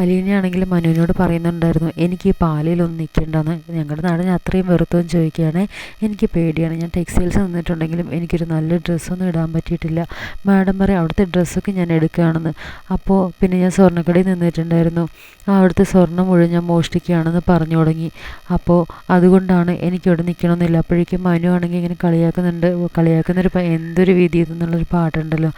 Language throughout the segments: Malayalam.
അലീനയാണെങ്കിൽ മനുവിനോട് പറയുന്നുണ്ടായിരുന്നു എനിക്ക് ഈ പാലയിലൊന്നും നിൽക്കേണ്ടെന്ന്. ഞങ്ങളുടെ നാടിന് അത്രയും വെറുത്തും ചോദിക്കുകയാണ്. എനിക്ക് പേടിയാണ്. ഞാൻ ടെക്സ്റ്റൈൽസ് നിന്നിട്ടുണ്ടെങ്കിലും എനിക്കൊരു നല്ല ഡ്രസ്സൊന്നും ഇടാൻ പറ്റിയിട്ടില്ല. മാഡം പറയും അവിടുത്തെ ഡ്രസ്സൊക്കെ ഞാൻ എടുക്കുകയാണെന്ന്. അപ്പോൾ പിന്നെ ഞാൻ സ്വർണക്കടയിൽ നിന്നിട്ടുണ്ടായിരുന്നു. അവിടുത്തെ സ്വർണം മുഴുവൻ ഞാൻ മോഷ്ടിക്കുകയാണെന്ന് പറഞ്ഞു തുടങ്ങി. അപ്പോൾ അതുകൊണ്ടാണ് എനിക്കിവിടെ നിൽക്കണമെന്നില്ല. അപ്പോഴേക്കും മനു ആണെങ്കിൽ ഇങ്ങനെ കളിയാക്കുന്നുണ്ട്. കളിയാക്കുന്നൊരു എന്തൊരു വിധി എന്നുള്ളൊരു പാട്ടുണ്ടല്ലോ.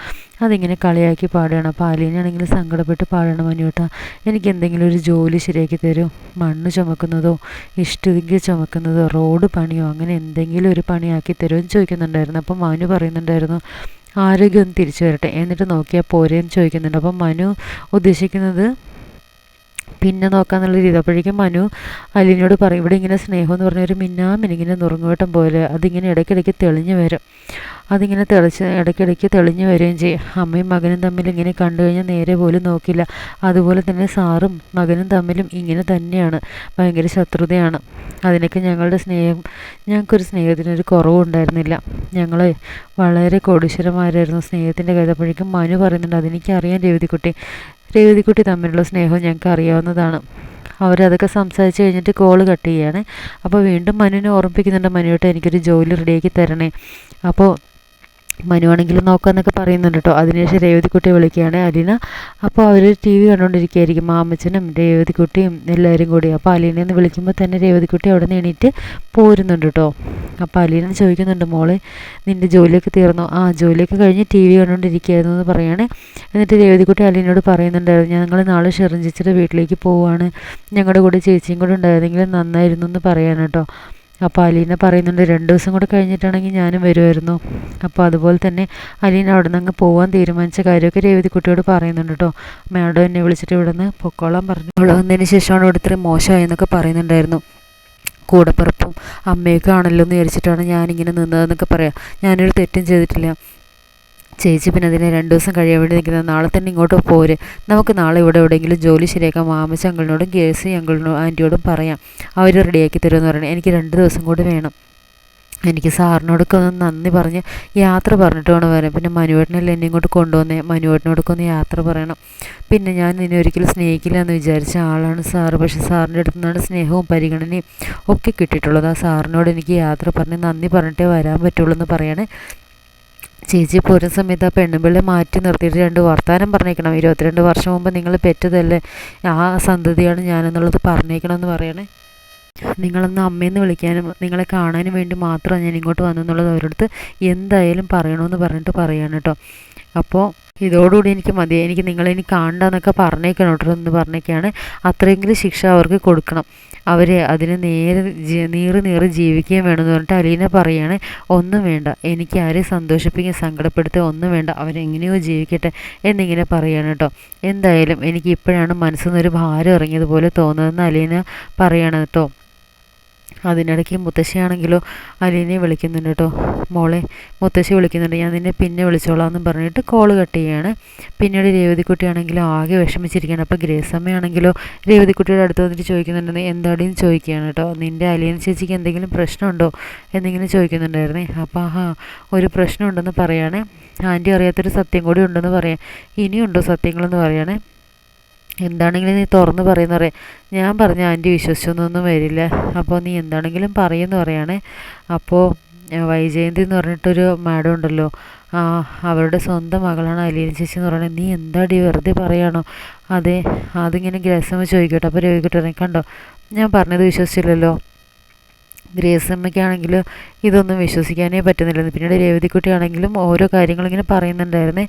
അതിങ്ങനെ കളിയാക്കി പാടുകയാണ്. അപ്പോൾ അലീനാണെങ്കിൽ സങ്കടപ്പെട്ട് പാടണം മനുവേട്ടാ എനിക്ക് എന്തെങ്കിലും ഒരു ജോലി ശരിയാക്കി തരും. മണ്ണ് ചുമക്കുന്നതോ ഇഷ്ടിക ചുമക്കുന്നതോ റോഡ് പണിയോ അങ്ങനെ എന്തെങ്കിലും ഒരു പണിയാക്കി തരുമോ എന്ന് ചോദിക്കുന്നുണ്ടായിരുന്നു. അപ്പം മനു പറയുന്നുണ്ടായിരുന്നു ആരോഗ്യം ഒന്ന് തിരിച്ചു വരട്ടെ. എന്നിട്ട് നോക്കിയാൽ പോരെയെന്ന് ചോദിക്കുന്നുണ്ട്. അപ്പം മനു ഉദ്ദേശിക്കുന്നത് പിന്നെ നോക്കാന്നുള്ള രീതി. അപ്പോഴേക്കും മനു അലിനോട് പറയും ഇവിടെ ഇങ്ങനെ സ്നേഹം എന്ന് പറഞ്ഞ ഒരു മിന്നാമിനിങ്ങനെ നുറുങ്ങുവട്ടം പോലെ അതിങ്ങനെ ഇടയ്ക്കിടയ്ക്ക് തെളിഞ്ഞു വരും. അതിങ്ങനെ തെളിച്ച് ഇടയ്ക്കിടയ്ക്ക് തെളിഞ്ഞു വരികയും ചെയ്യും. അമ്മയും മകനും തമ്മിൽ ഇങ്ങനെ കണ്ടു കഴിഞ്ഞാൽ നേരെ പോലും നോക്കില്ല. അതുപോലെ തന്നെ സാറും മകനും തമ്മിലും ഇങ്ങനെ തന്നെയാണ്. ഭയങ്കര ശത്രുതയാണ്. അതിനൊക്കെ ഞങ്ങളുടെ സ്നേഹം ഞങ്ങൾക്കൊരു സ്നേഹത്തിനൊരു കുറവുണ്ടായിരുന്നില്ല. ഞങ്ങൾ വളരെ കോടീശ്വരന്മാരായിരുന്നു സ്നേഹത്തിന്റെ കാര്യം അപ്പോഴേക്കും മനു പറയുന്നുണ്ട് അതെനിക്കറിയാം രേവതിക്കുട്ടി. രേവതിക്കുട്ടി തമ്മിലുള്ള സ്നേഹം ഞങ്ങൾക്ക് അറിയാവുന്നതാണ്. അവരതൊക്കെ സംസാരിച്ച് കഴിഞ്ഞിട്ട് കോൾ കട്ട് ചെയ്യാണ്. അപ്പോൾ വീണ്ടും മനുവിനെ ഓർമ്മിപ്പിക്കുന്നുണ്ട്. മനുവിട്ട് എനിക്കൊരു ജോലി റെഡിയാക്കി തരണേ. അപ്പോൾ മനുവാണെങ്കിൽ നോക്കാന്നൊക്കെ പറയുന്നുണ്ട് കേട്ടോ അതിനുശേഷം രേവതിക്കുട്ടിയെ വിളിക്കുകയാണ് അലീന. അപ്പോൾ അവർ ടി വി കണ്ടുകൊണ്ടിരിക്കുകയായിരിക്കും മാമച്ചനും രേവതിക്കുട്ടിയും എല്ലാവരും കൂടി. അപ്പോൾ അലീനയെന്ന് വിളിക്കുമ്പോൾ തന്നെ രേവതിക്കുട്ടി അവിടെ നിന്ന് എണീറ്റ് പോരുന്നുണ്ട് കേട്ടോ അപ്പോൾ അലീന ചോദിക്കുന്നുണ്ട് മോളെ നിന്റെ ജോലിയൊക്കെ തീർന്നോ? ആ ജോലിയൊക്കെ കഴിഞ്ഞ് ടി വി കണ്ടുകൊണ്ടിരിക്കുകയായിരുന്നു എന്ന് പറയുകയാണ് എന്നിട്ട് രേവതിക്കുട്ടി അലീനോട് പറയുന്നുണ്ടായിരുന്നു ഞങ്ങൾ നാളെ ഷെറിഞ്ചിച്ചിട്ട് വീട്ടിലേക്ക് പോവുകയാണ് ഞങ്ങളുടെ കൂടെ ചേച്ചിയും കൂടെ ഉണ്ടായിരുന്നെങ്കിൽ നന്നായിരുന്നു എന്ന് പറയാൻ കേട്ടോ അപ്പോൾ അലീന പറയുന്നുണ്ട് രണ്ട് ദിവസം കൂടെ കഴിഞ്ഞിട്ടാണെങ്കിൽ ഞാനും വരുമായിരുന്നു അപ്പോൾ അതുപോലെ തന്നെ അലീന അവിടെ നിന്ന് അങ്ങ് പോകാൻ തീരുമാനിച്ച കാര്യമൊക്കെ രേവതിക്കുട്ടിയോട് പറയുന്നുണ്ട് കേട്ടോ മാഡം എന്നെ വിളിച്ചിട്ട് ഇവിടെ നിന്ന് പൊക്കോളാൻ പറഞ്ഞു. അവിടെ വന്നതിന് ശേഷമാണ് ഇവിടെ ഇത്രയും മോശമായെന്നൊക്കെ പറയുന്നുണ്ടായിരുന്നു. കൂടപ്പിറപ്പും അമ്മയൊക്കെ ആണല്ലോ എന്ന് വിചാരിച്ചിട്ടാണ് ഞാനിങ്ങനെ നിന്നതെന്നൊക്കെ പറയാം. ഞാനൊരു തെറ്റും ചെയ്തിട്ടില്ല. ചേച്ചി പിന്നെ അതിനെ രണ്ട് ദിവസം കഴിയാൻ വേണ്ടി നിൽക്കുന്നത് നാളെ തന്നെ ഇങ്ങോട്ട് പോര്. നമുക്ക് നാളെ ഇവിടെ എവിടെയെങ്കിലും ജോലി ശരിയാക്കാം മാമച്ച അങ്കിളിനോടും കേസി അങ്കിളിനോടും ആന്റിയോടും പറയാം. അവർ റെഡിയാക്കി തരുമെന്ന് പറയണേ. എനിക്ക് രണ്ട് ദിവസം കൂടി വേണം. എനിക്ക് സാറിനോടൊക്കെ ഒന്ന് നന്ദി പറഞ്ഞ് യാത്ര പറഞ്ഞിട്ട് വേണം വരാൻ. പിന്നെ മനുവേട്ടനല്ലേ എന്നെ ഇങ്ങോട്ട് കൊണ്ടുവന്നേ? മനുവേട്ടനോടൊക്കെ ഒന്ന് യാത്ര പറയണം. പിന്നെ ഞാൻ നിന്നെ ഒരിക്കലും സ്നേഹിക്കില്ല എന്ന് വിചാരിച്ച ആളാണ് സാറ്. പക്ഷേ സാറിന്റെ അടുത്ത് നിന്നാണ് സ്നേഹവും പരിഗണനയും ഒക്കെ കിട്ടിയിട്ടുള്ളത്. ആ സാറിനോട് എനിക്ക് യാത്ര പറഞ്ഞ് നന്ദി പറഞ്ഞിട്ടേ വരാൻ പറ്റുള്ളൂ എന്ന് പറയണേ ചേച്ചി പോരുന്ന സമയത്ത് ആ പെണ്ണുമ്പിള്ളെ മാറ്റി നിർത്തിയിട്ട് രണ്ട് വർത്തമാനം പറഞ്ഞേക്കണം. ഇരുപത്തിരണ്ട് വർഷം മുമ്പ് നിങ്ങൾ പെറ്റതല്ലേ? ആ സന്തതിയാണ് ഞാനെന്നുള്ളത് പറഞ്ഞേക്കണം എന്ന് പറയണേ. നിങ്ങളൊന്ന് അമ്മയെന്ന് വിളിക്കാനും നിങ്ങളെ കാണാനും വേണ്ടി മാത്രമാണ് ഞാൻ ഇങ്ങോട്ട് വന്നെന്നുള്ളത് അവരടുത്ത് എന്തായാലും പറയണമെന്ന് പറഞ്ഞിട്ട് പറയാണ് കേട്ടോ അപ്പോൾ ഇതോടുകൂടി എനിക്ക് മതി. എനിക്ക് നിങ്ങളെ ഇനി കാണണ്ടെന്നൊക്കെ പറഞ്ഞേക്കണം കേട്ടോ എന്ന് പറഞ്ഞേക്കാണ്. അത്രയെങ്കിലും ശിക്ഷ അവർക്ക് കൊടുക്കണം. അവർ അതിന് നേരെ നീറ് നീറി ജീവിക്കുകയും വേണമെന്ന് പറഞ്ഞിട്ട് അലീന പറയുകയാണ് ഒന്നും വേണ്ട. എനിക്ക് ആരെയും സന്തോഷിപ്പിക്കുകയും സങ്കടപ്പെടുത്തുക ഒന്നും വേണ്ട. അവരെങ്ങനെയോ ജീവിക്കട്ടെ എന്നിങ്ങനെ പറയുകയാണ് കേട്ടോ. എന്തായാലും എനിക്ക് ഇപ്പോഴാണ് മനസ്സിൽ നിന്നൊരു ഭാരം ഇറങ്ങിയതുപോലെ തോന്നുന്നതെന്ന് അലീന പറയുകയാണ് കേട്ടോ. അതിനിടയ്ക്ക് മുത്തശ്ശിയാണെങ്കിലോ അലീനെ വിളിക്കുന്നുണ്ട് കേട്ടോ. മോളെ മുത്തശ്ശി വിളിക്കുന്നുണ്ട്. ഞാൻ നിന്നെ പിന്നെ വിളിച്ചോളാം എന്ന് പറഞ്ഞിട്ട് കോൾ കട്ട് ചെയ്യാണ്. പിന്നീട് രേവതിക്കുട്ടിയാണെങ്കിലോ ആകെ വിഷമിച്ചിരിക്കുകയാണ്. അപ്പോൾ ഗ്രേസമ്മയാണെങ്കിലോ രേവതിക്കുട്ടിയുടെ അടുത്ത് വന്നിട്ട് ചോദിക്കുന്നുണ്ടെന്ന് എന്താടീന്ന് ചോദിക്കുകയാണ് കേട്ടോ. നിന്റെ അലീന ചേച്ചിക്ക് എന്തെങ്കിലും പ്രശ്നമുണ്ടോ? എന്നിങ്ങനെ ചോദിക്കുന്നുണ്ടായിരുന്നേ. അപ്പോൾ ആ ഒരു പ്രശ്നമുണ്ടെന്ന് പറയുകയാണ് ആന്റി അറിയാത്തൊരു സത്യം കൂടി ഉണ്ടെന്ന് പറയാം. ഇനിയുണ്ടോ സത്യങ്ങളെന്ന് പറയണേ? എന്താണെങ്കിലും നീ തുറന്ന് പറയുന്ന പറയാം. ഞാൻ പറഞ്ഞ ആന്റി വിശ്വസിച്ചൊന്നും വരില്ല. അപ്പോൾ നീ എന്താണെങ്കിലും പറയുമെന്ന് പറയണേ. അപ്പോൾ വൈജയന്തി എന്ന് പറഞ്ഞിട്ടൊരു മാഡം ഉണ്ടല്ലോ. ആ അവരുടെ സ്വന്തം മകളാണ് അലീന ചേച്ചി എന്ന് പറയുന്നത് നീ എന്താടി വെറുതെ പറയാണോ? അതെ അതിങ്ങനെ ഗ്രേസമ്മ ചോദിക്കട്ടെ. അപ്പോൾ രവിക്കട്ടെ കണ്ടോ ഞാൻ പറഞ്ഞത് വിശ്വസിച്ചില്ലല്ലോ. ഗ്രേസമ്മയ്ക്കാണെങ്കിൽ ഇതൊന്നും വിശ്വസിക്കാനേ പറ്റുന്നില്ല പിന്നീട് രേവതിക്കുട്ടിയാണെങ്കിലും ഓരോ കാര്യങ്ങളിങ്ങനെ പറയുന്നുണ്ടായിരുന്നേ.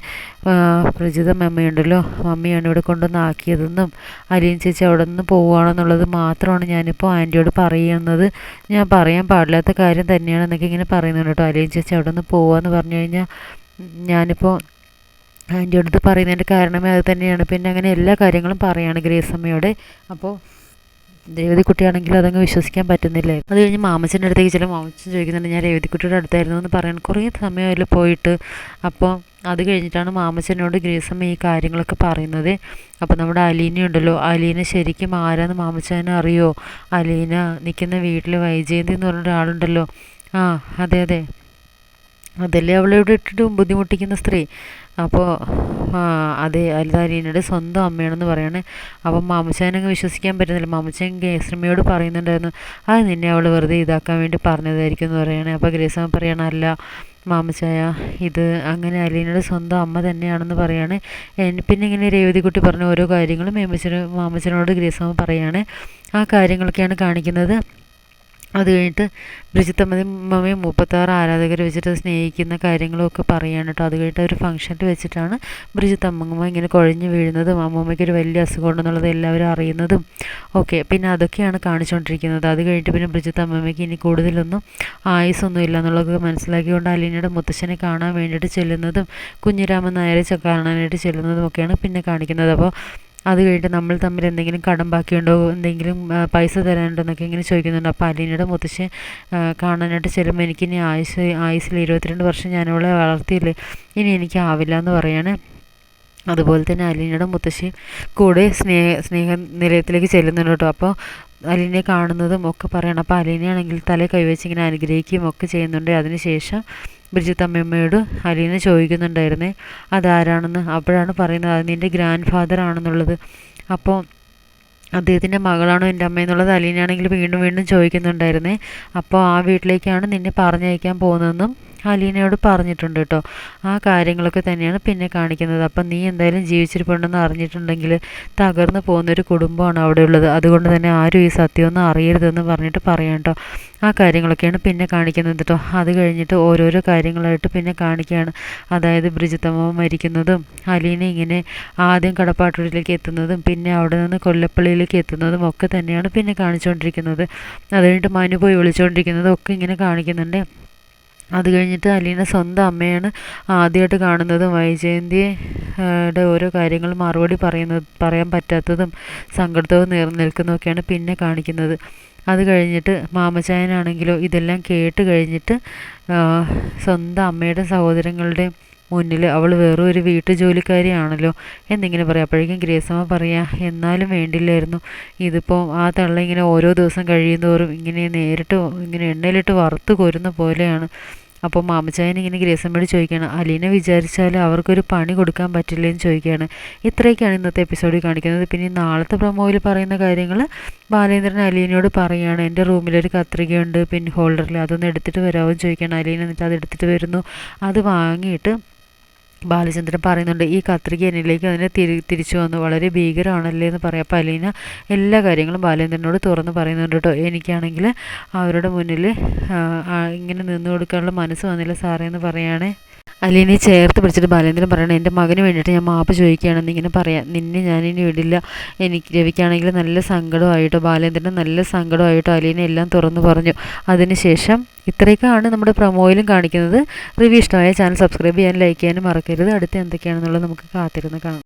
പ്രജിത മമ്മയുണ്ടല്ലോ. മമ്മിയാണ് ഇവിടെ കൊണ്ടുവന്ന് ആക്കിയതെന്നും അലീൻ ചേച്ചി അവിടെ നിന്ന് പോവുകയാണെന്നുള്ളത് മാത്രമാണ് ഞാനിപ്പോൾ ആന്റിയോട് പറയുന്നത്. ഞാൻ പറയാൻ പാടില്ലാത്ത കാര്യം തന്നെയാണെന്നൊക്കെ ഇങ്ങനെ പറയുന്നുണ്ട് കേട്ടോ. അലീൻ ചേച്ചി അവിടെ നിന്ന് പോവാന്ന് പറഞ്ഞു കഴിഞ്ഞാൽ ഞാനിപ്പോൾ ആന്റിയോടത്ത് പറയുന്നതിന്റെ കാരണമേ അത് തന്നെയാണ്. പിന്നെ അങ്ങനെ എല്ലാ കാര്യങ്ങളും പറയുകയാണ് ഗ്രേസമ്മയോട് അപ്പോൾ രേവതിക്കുട്ടിയാണെങ്കിൽ അതങ്ങ് വിശ്വസിക്കാൻ പറ്റുന്നില്ലേ? അത് കഴിഞ്ഞ് മാമച്ചന്റെ അടുത്തേക്ക് ചില മാമച്ചൻ ചോദിക്കുന്നുണ്ട് ഞാൻ രേവതിക്കുട്ടിയുടെ അടുത്തായിരുന്നു എന്ന് പറയാൻ കുറേ സമയമല്ലോ പോയിട്ട്. അപ്പോൾ അത് കഴിഞ്ഞിട്ടാണ് മാമച്ചനോട് ഗ്രേസമ്മ ഈ കാര്യങ്ങളൊക്കെ പറയുന്നത്. അപ്പോൾ നമ്മുടെ അലീന ഉണ്ടല്ലോ. അലീന ശരിക്കും ആരാന്ന് മാമച്ചനെ അറിയോ? അലീന നിൽക്കുന്ന വീട്ടിൽ വൈജയന്തി എന്ന് പറഞ്ഞ ഒരാളുണ്ടല്ലോ ആ അതെ അതെ. അതല്ലേ അവളെ ഇവിടെ ഇട്ടിട്ട് ബുദ്ധിമുട്ടിക്കുന്ന സ്ത്രീ. അപ്പോൾ അതെ അലീനയുടെ സ്വന്തം അമ്മയാണെന്ന് പറയാണ്. അപ്പം മാമച്ചാനങ്ങ് വിശ്വസിക്കാൻ പറ്റുന്നില്ല. മാമച്ചൻ ഗ്രേസമ്മയോട് പറയുന്നുണ്ടായിരുന്നു. അത് നിന്നെ അവൾ വെറുതെ ഇതാക്കാൻ വേണ്ടി പറഞ്ഞതായിരിക്കും എന്ന് പറയുകയാണ് അപ്പോൾ ഗ്രേസമ്മ പറയണല്ല മാമച്ചായ ഇത് അങ്ങനെ അലീനയുടെ സ്വന്തം അമ്മ തന്നെയാണെന്ന് പറയാണ്. പിന്നെ ഇങ്ങനെ രേവതിക്കുട്ടി പറഞ്ഞ ഓരോ കാര്യങ്ങളും മേമച്ചനും മാമച്ചനോട് ഗ്രേസമ്മ പറയാണ്. ആ കാര്യങ്ങളൊക്കെയാണ് കാണിക്കുന്നത്. അത് കഴിഞ്ഞിട്ട് ബ്രിജിത്തമ്മയും മുപ്പത്താറ് ആരാധകരെ വെച്ചിട്ട് സ്നേഹിക്കുന്ന കാര്യങ്ങളൊക്കെ പറയാണ് കേട്ടോ. അത് കഴിഞ്ഞിട്ട് ഒരു ഫംഗ്ഷനിൽ വെച്ചിട്ടാണ് ബ്രിജിത്തമ്മ ഇങ്ങനെ കുഴഞ്ഞു വീഴുന്നതും അമ്മൂമ്മയ്ക്ക് ഒരു വലിയ അസുഖം ഉണ്ടെന്നുള്ളത് എല്ലാവരും അറിയുന്നതും ഓക്കെ പിന്നെ അതൊക്കെയാണ് കാണിച്ചുകൊണ്ടിരിക്കുന്നത് അത് കഴിഞ്ഞിട്ട് പിന്നെ ബ്രിജിത്തമ്മയ്ക്ക് ഇനി കൂടുതലൊന്നും ആയുസൊന്നും ഇല്ല എന്നുള്ളതൊക്കെ മനസ്സിലാക്കിക്കൊണ്ട് അലീനയുടെ മുത്തശ്ശനെ കാണാൻ വേണ്ടിയിട്ട് ചെല്ലുന്നതും കുഞ്ഞിരാമൻ നായരെ കാണാനായിട്ട് ചെല്ലുന്നതും ഒക്കെയാണ് പിന്നെ കാണിക്കുന്നത്. അപ്പോൾ അത് കഴിഞ്ഞിട്ട് നമ്മൾ തമ്മിൽ എന്തെങ്കിലും കടം ബാക്കിയുണ്ടോ എന്തെങ്കിലും പൈസ തരാനുണ്ടോ എന്നൊക്കെ ഇങ്ങനെ ചോദിക്കുന്നുണ്ട്. അപ്പോൾ അലീനയുടെ മുത്തശ്ശൻ കാണാനായിട്ട് ചെല്ലുമ്പോൾ എനിക്കിനി ആയുസ് ആയുസിൽ ഇരുപത്തിരണ്ട് വർഷം ഞാനവളെ വളർത്തിയില്ലേ ഇനി എനിക്ക് ആവില്ല എന്ന് പറയാണ്. അതുപോലെ തന്നെ അലീനയുടെ മുത്തശ്ശി കൂടെ സ്നേഹ സ്നേഹ നിലയത്തിലേക്ക് ചെല്ലുന്നുണ്ട് കേട്ടോ. അപ്പോൾ അലീനെ കാണുന്നതും ഒക്കെ പറയണം. അപ്പോൾ അലീനയാണെങ്കിൽ തല കൈവച്ച് ഇങ്ങനെ അനുഗ്രഹിക്കുകയും ഒക്കെ ചെയ്യുന്നുണ്ട്. അതിനുശേഷം ബ്രിജിത്ത് അമ്മയമ്മയോട് അലീന ചോദിക്കുന്നുണ്ടായിരുന്നേ അതാരാണെന്ന്? അപ്പോഴാണ് പറയുന്നത് അത് നിന്റെ ഗ്രാൻഡ് ഫാദർ ആണെന്നുള്ളത്. അപ്പോൾ അദ്ദേഹത്തിന്റെ മകളാണോ എന്റെ അമ്മ എന്നുള്ളത് അലീനയാണെങ്കിൽ വീണ്ടും വീണ്ടും ചോദിക്കുന്നുണ്ടായിരുന്നേ അപ്പോൾ ആ വീട്ടിലേക്കാണ് നിന്നെ പറഞ്ഞയക്കാൻ പോകുന്നതെന്നും അലീനയോട് പറഞ്ഞിട്ടുണ്ട് കേട്ടോ. ആ കാര്യങ്ങളൊക്കെ തന്നെയാണ് പിന്നെ കാണിക്കുന്നത്. അപ്പം നീ എന്തായാലും ജീവിച്ചിരിപ്പുണ്ടെന്ന് അറിഞ്ഞിട്ടുണ്ടെങ്കിൽ തകർന്നു പോകുന്നൊരു കുടുംബമാണ് അവിടെ ഉള്ളത് അതുകൊണ്ട് തന്നെ ആരും ഈ സത്യമൊന്നും അറിയരുതെന്ന് പറഞ്ഞിട്ട് പറയാം കേട്ടോ. ആ കാര്യങ്ങളൊക്കെയാണ് പിന്നെ കാണിക്കുന്നത് കേട്ടോ. അത് കഴിഞ്ഞിട്ട് ഓരോരോ കാര്യങ്ങളായിട്ട് പിന്നെ കാണിക്കുകയാണ്. അതായത് ബ്രിജിത്തമ്മ മരിക്കുന്നതും അലീന ഇങ്ങനെ ആദ്യം കടപ്പാട്ടൂരിലേക്ക് എത്തുന്നതും പിന്നെ അവിടെ നിന്ന് കൊല്ലപ്പള്ളിയിലേക്ക് എത്തുന്നതും ഒക്കെ തന്നെയാണ് പിന്നെ കാണിച്ചുകൊണ്ടിരിക്കുന്നത്. അത് കഴിഞ്ഞിട്ട് മനു പോയി വിളിച്ചുകൊണ്ടിരിക്കുന്നതും ഒക്കെ ഇങ്ങനെ കാണിക്കുന്നുണ്ട്. അത് കഴിഞ്ഞിട്ട് അലീന സ്വന്തം അമ്മയാണ് ആദ്യമായിട്ട് കാണുന്നതും. വൈജയന്തിയുടെ ഓരോ കാര്യങ്ങൾ മറുപടി പറയുന്നത് പറയാൻ പറ്റാത്തതും സങ്കടത്തവും നേർന്നു നിൽക്കുന്നതൊക്കെയാണ് പിന്നെ കാണിക്കുന്നത്. അത് കഴിഞ്ഞിട്ട് മാമച്ചായനാണെങ്കിലോ ഇതെല്ലാം കേട്ട് കഴിഞ്ഞിട്ട് സ്വന്തം അമ്മയുടെ സഹോദരങ്ങളുടെ മുന്നിൽ അവൾ വേറെ ഒരു വീട്ടു ജോലിക്കാരിയാണല്ലോ എന്നിങ്ങനെ പറയാം. അപ്പോഴേക്കും ഗ്രേസമ്മ പറയാം എന്നാലും വേണ്ടില്ലായിരുന്നു. ഇതിപ്പോൾ ആ തള്ള ഇങ്ങനെ ഓരോ ദിവസം കഴിയുന്തോറും ഇങ്ങനെ നേരിട്ട് ഇങ്ങനെ എണ്ണയിലിട്ട് വറുത്ത് കൊരുന്ന പോലെയാണ്. അപ്പോൾ മാമച്ചായൻ ഇങ്ങനെ ഗ്രേസമ്മയോട് ചോദിക്കുകയാണ് അലീനെ വിചാരിച്ചാൽ അവർക്കൊരു പണി കൊടുക്കാൻ പറ്റില്ലെന്ന് ചോദിക്കുകയാണ്. ഇത്രയൊക്കെയാണ് ഇന്നത്തെ എപ്പിസോഡിൽ കാണിക്കുന്നത്. പിന്നെ നാളത്തെ പ്രൊമോയിൽ പറയുന്ന കാര്യങ്ങൾ ബാലേന്ദ്രൻ അലീനയോട് പറയുകയാണ്. എന്റെ റൂമിലൊരു കത്രികയുണ്ട് പിൻ ഹോൾഡറിൽ അതൊന്ന് എടുത്തിട്ട് വരാമോ ചോദിക്കുകയാണ്. അലീന എന്നിട്ട് അത് എടുത്തിട്ട് വരുന്നു. അത് വാങ്ങിയിട്ട് ബാലചന്ദ്രൻ പറയുന്നുണ്ട് ഈ കത്രിക എന്നിലേക്ക് അതിനെ തിരി തിരിച്ചു വന്നു. വളരെ ഭീകരമാണല്ലേ എന്ന് പറയാം. അപ്പോൾ അലീന എല്ലാ കാര്യങ്ങളും ബാലചന്ദ്രനോട് തുറന്ന് പറയുന്നുണ്ട് കേട്ടോ. എനിക്കാണെങ്കിൽ അവരുടെ മുന്നിൽ ഇങ്ങനെ നിന്നു കൊടുക്കാനുള്ള മനസ്സ് വന്നില്ല സാറേ എന്ന് പറയുകയാണേ അലീനെ ചേർത്ത് പിടിച്ചിട്ട് ബാലേന്ദ്രൻ പറയണം എന്റെ മകന് വേണ്ടിയിട്ട് ഞാൻ മാപ്പ് ചോദിക്കുകയാണെന്ന് ഇങ്ങനെ പറയാം. നിന്നെ ഞാനിനി വിടില്ല. എനിക്ക് രവിക്കാണെങ്കിൽ നല്ല സങ്കടമായിട്ടോ ബാലേന്ദ്രന് നല്ല സങ്കടമായിട്ടോ അലീന എല്ലാം തുറന്നു പറഞ്ഞു. അതിനുശേഷം ഇത്രയൊക്കെയാണ് നമ്മുടെ പ്രൊമോയിലും കാണിക്കുന്നത്. റിവ്യൂ ഇഷ്ടമായ ചാനൽ സബ്സ്ക്രൈബ് ചെയ്യാനും ലൈക്ക് ചെയ്യാനും മറക്കരുത്. അടുത്ത് എന്തൊക്കെയാണെന്നുള്ളത് നമുക്ക് കാത്തിരുന്ന് കാണാം.